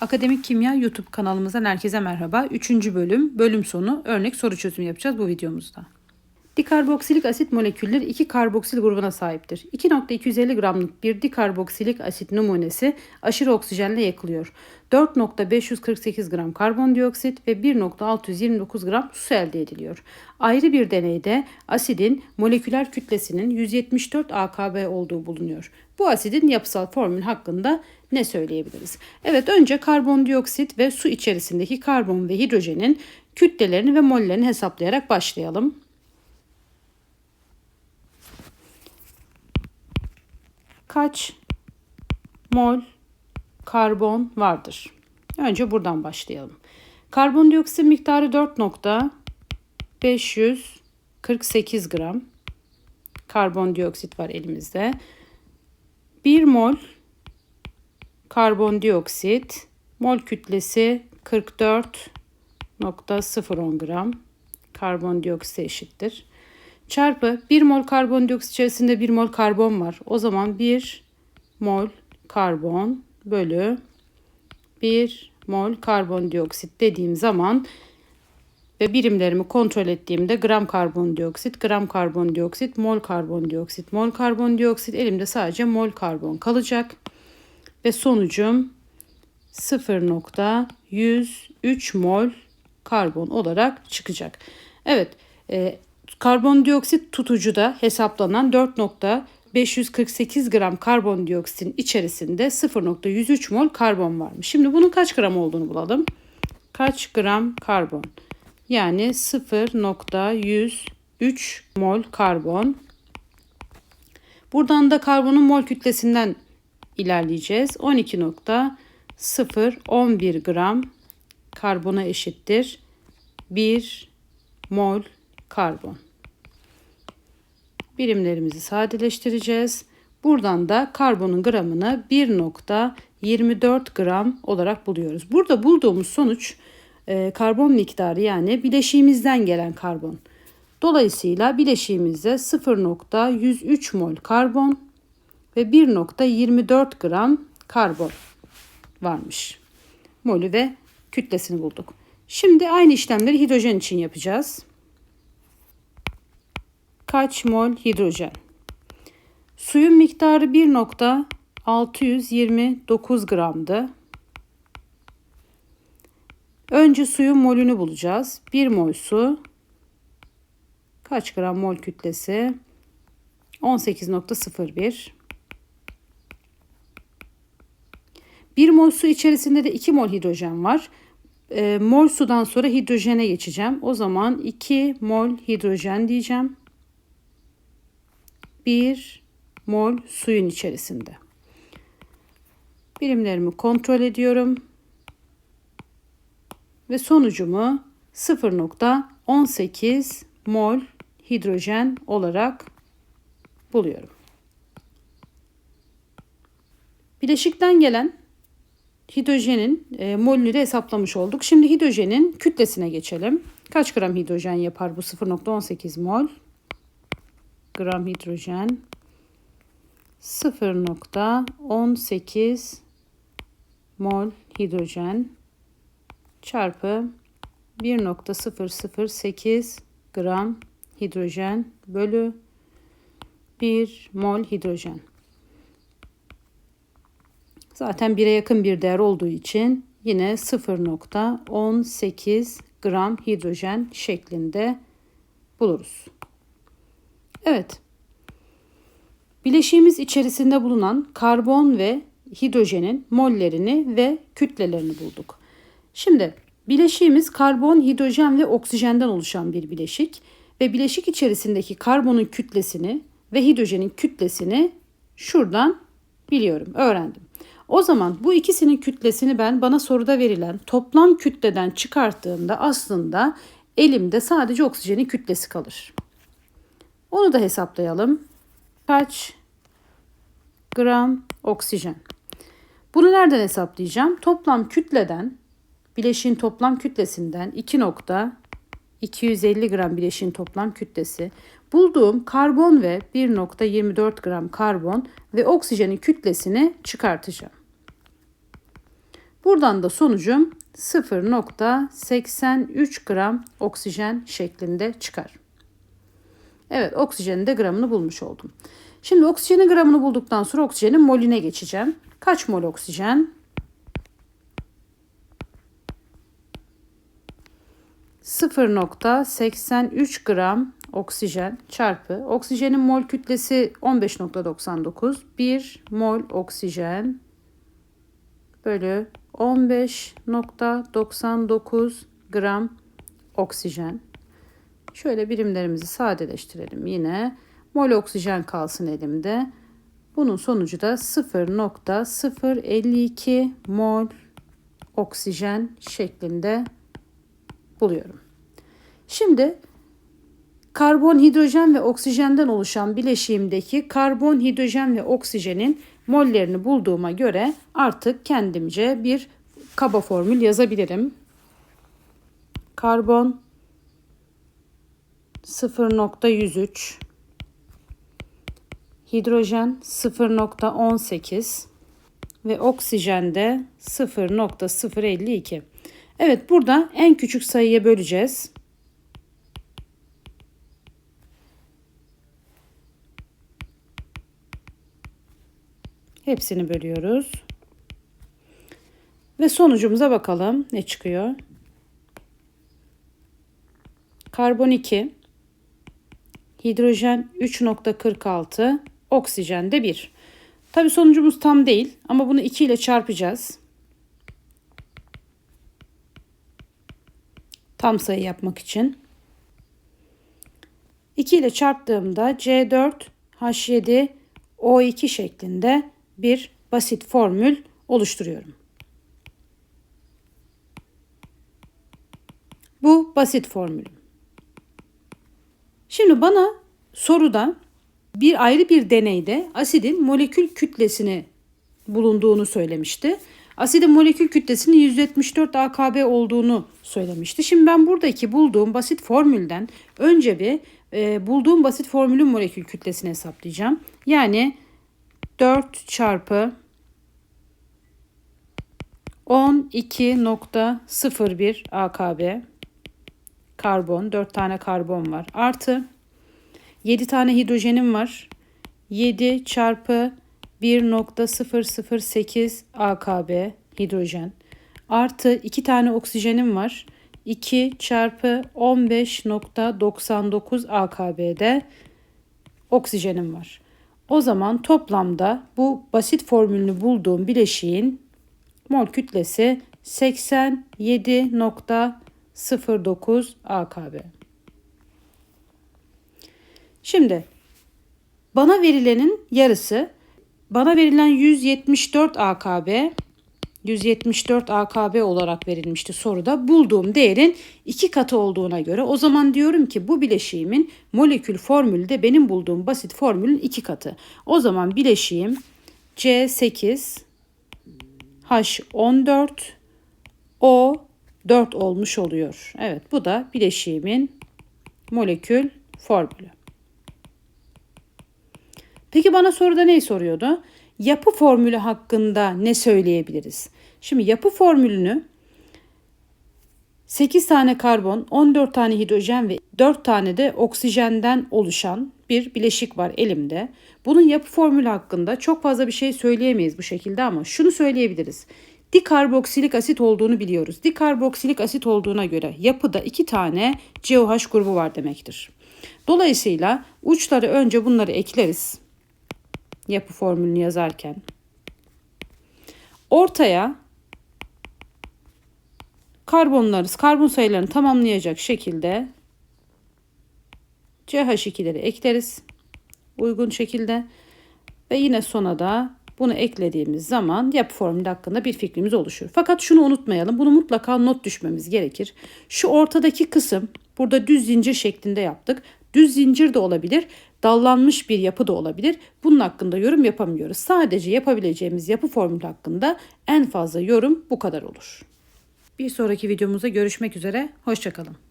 Akademik Kimya YouTube kanalımızdan herkese merhaba. Üçüncü bölüm, bölüm sonu örnek soru çözümü yapacağız bu videomuzda. Dikarboksilik asit molekülleri iki karboksil grubuna sahiptir. 2.250 gramlık bir dikarboksilik asit numunesi aşırı oksijenle yakılıyor. 4.548 gram karbondioksit ve 1.629 gram su elde ediliyor. Ayrı bir deneyde asidin moleküler kütlesinin 174 akb olduğu bulunuyor. Bu asidin yapısal formül hakkında ne söyleyebiliriz? Evet önce karbondioksit ve su içerisindeki karbon ve hidrojenin kütlelerini ve mollerini hesaplayarak başlayalım. Kaç mol karbon vardır? Önce buradan başlayalım. Karbondioksit miktarı 4.548 gram karbondioksit var elimizde. 1 mol karbondioksit mol kütlesi 44.010 gram karbondioksit eşittir. Çarpı 1 mol karbondioksit içerisinde 1 mol karbon var. O zaman 1 mol karbon bölü 1 mol karbondioksit dediğim zaman ve birimlerimi kontrol ettiğimde gram karbondioksit, gram karbondioksit, mol karbondioksit, mol karbondioksit elimde sadece mol karbon kalacak. Ve sonucum 0.103 mol karbon olarak çıkacak. Evet, e, karbondioksit tutucuda hesaplanan 4.548 gram karbondioksitin içerisinde 0.103 mol karbon varmış. Şimdi bunun kaç gram olduğunu bulalım. Kaç gram karbon? Yani 0.103 mol karbon. Buradan da karbonun mol kütlesinden ilerleyeceğiz. 12.011 gram karbona eşittir. 1 mol karbon. Birimlerimizi sadeleştireceğiz. Buradan da karbonun gramını 1.24 gram olarak buluyoruz. Burada bulduğumuz sonuç e, karbon miktarı yani bileşiğimizden gelen karbon. Dolayısıyla bileşiğimizde 0.103 mol karbon ve 1.24 gram karbon varmış. Molü ve kütlesini bulduk. Şimdi aynı işlemleri hidrojen için yapacağız. Kaç mol hidrojen? Suyun miktarı 1.629 gramdı. Önce suyun molünü bulacağız. 1 mol su kaç gram mol kütlesi? 18.01 1 mol su içerisinde de 2 mol hidrojen var. E, mol sudan sonra hidrojene geçeceğim. O zaman 2 mol hidrojen diyeceğim. 1 mol suyun içerisinde. Birimlerimi kontrol ediyorum. Ve sonucumu 0.18 mol hidrojen olarak buluyorum. Bileşikten gelen hidrojenin e, molünü de hesaplamış olduk. Şimdi hidrojenin kütlesine geçelim. Kaç gram hidrojen yapar bu 0.18 mol? Gram hidrojen 0.18 mol hidrojen çarpı 1.008 gram hidrojen bölü 1 mol hidrojen. Zaten 1'e yakın bir değer olduğu için yine 0.18 gram hidrojen şeklinde buluruz. Evet. Bileşiğimiz içerisinde bulunan karbon ve hidrojenin mollerini ve kütlelerini bulduk. Şimdi bileşiğimiz karbon, hidrojen ve oksijenden oluşan bir bileşik ve bileşik içerisindeki karbonun kütlesini ve hidrojenin kütlesini şuradan biliyorum, öğrendim. O zaman bu ikisinin kütlesini ben bana soruda verilen toplam kütleden çıkarttığımda aslında elimde sadece oksijenin kütlesi kalır. Onu da hesaplayalım. Kaç gram oksijen? Bunu nereden hesaplayacağım? Toplam kütleden bileşiğin toplam kütlesinden 2.250 gram bileşiğin toplam kütlesi bulduğum karbon ve 1.24 gram karbon ve oksijenin kütlesini çıkartacağım. Buradan da sonucum 0.83 gram oksijen şeklinde çıkar. Evet oksijenin de gramını bulmuş oldum. Şimdi oksijenin gramını bulduktan sonra oksijenin molüne geçeceğim. Kaç mol oksijen? 0.83 gram oksijen çarpı oksijenin mol kütlesi 15.99 1 mol oksijen bölü 15.99 gram oksijen. Şöyle birimlerimizi sadeleştirelim yine. Mol oksijen kalsın elimde. Bunun sonucu da 0.052 mol oksijen şeklinde buluyorum. Şimdi karbon, hidrojen ve oksijenden oluşan bileşiğimdeki karbon, hidrojen ve oksijenin mollerini bulduğuma göre artık kendimce bir kaba formül yazabilirim. Karbon 0.103 hidrojen 0.18 ve oksijen de 0.052. Evet burada en küçük sayıya böleceğiz. Hepsini bölüyoruz. Ve sonucumuza bakalım ne çıkıyor. Karbon 2, hidrojen 3.46, oksijen de 1. Tabi sonucumuz tam değil ama bunu 2 ile çarpacağız. Tam sayı yapmak için. 2 ile çarptığımda C4 H7 O2 şeklinde bir basit formül oluşturuyorum. Bu basit formül. Şimdi bana soruda bir ayrı bir deneyde asidin molekül kütlesini bulunduğunu söylemişti. Asidin molekül kütlesinin 174 AKB olduğunu söylemişti. Şimdi ben buradaki bulduğum basit formülden önce bir e, bulduğum basit formülün molekül kütlesini hesaplayacağım. Yani 4 çarpı 12.01 AKB karbon 4 tane karbon var. Artı 7 tane hidrojenim var. 7 çarpı 1.008 AKB hidrojen. Artı 2 tane oksijenim var. 2 çarpı 15.99 AKB'de oksijenim var. O zaman toplamda bu basit formülünü bulduğum bileşiğin mol kütlesi 87.09 AKB. Şimdi bana verilenin yarısı bana verilen 174 AKB 174 AKB olarak verilmişti soruda. Bulduğum değerin iki katı olduğuna göre o zaman diyorum ki bu bileşiğimin molekül formülü de benim bulduğum basit formülün iki katı. O zaman bileşiğim C8 H14 O4 olmuş oluyor. Evet bu da bileşiğimin molekül formülü. Peki bana soruda ne soruyordu? Yapı formülü hakkında ne söyleyebiliriz? Şimdi yapı formülünü 8 tane karbon, 14 tane hidrojen ve 4 tane de oksijenden oluşan bir bileşik var elimde. Bunun yapı formülü hakkında çok fazla bir şey söyleyemeyiz bu şekilde ama şunu söyleyebiliriz. Dikarboksilik asit olduğunu biliyoruz. Dikarboksilik asit olduğuna göre yapıda 2 tane COH grubu var demektir. Dolayısıyla uçları önce bunları ekleriz yapı formülünü yazarken. Ortaya karbonları, karbon sayılarını tamamlayacak şekilde CH2'leri ekleriz. Uygun şekilde. Ve yine sona da bunu eklediğimiz zaman yapı formülü hakkında bir fikrimiz oluşur. Fakat şunu unutmayalım. Bunu mutlaka not düşmemiz gerekir. Şu ortadaki kısım burada düz zincir şeklinde yaptık. Düz zincir de olabilir, dallanmış bir yapı da olabilir. Bunun hakkında yorum yapamıyoruz. Sadece yapabileceğimiz yapı formülü hakkında en fazla yorum bu kadar olur. Bir sonraki videomuzda görüşmek üzere. Hoşçakalın.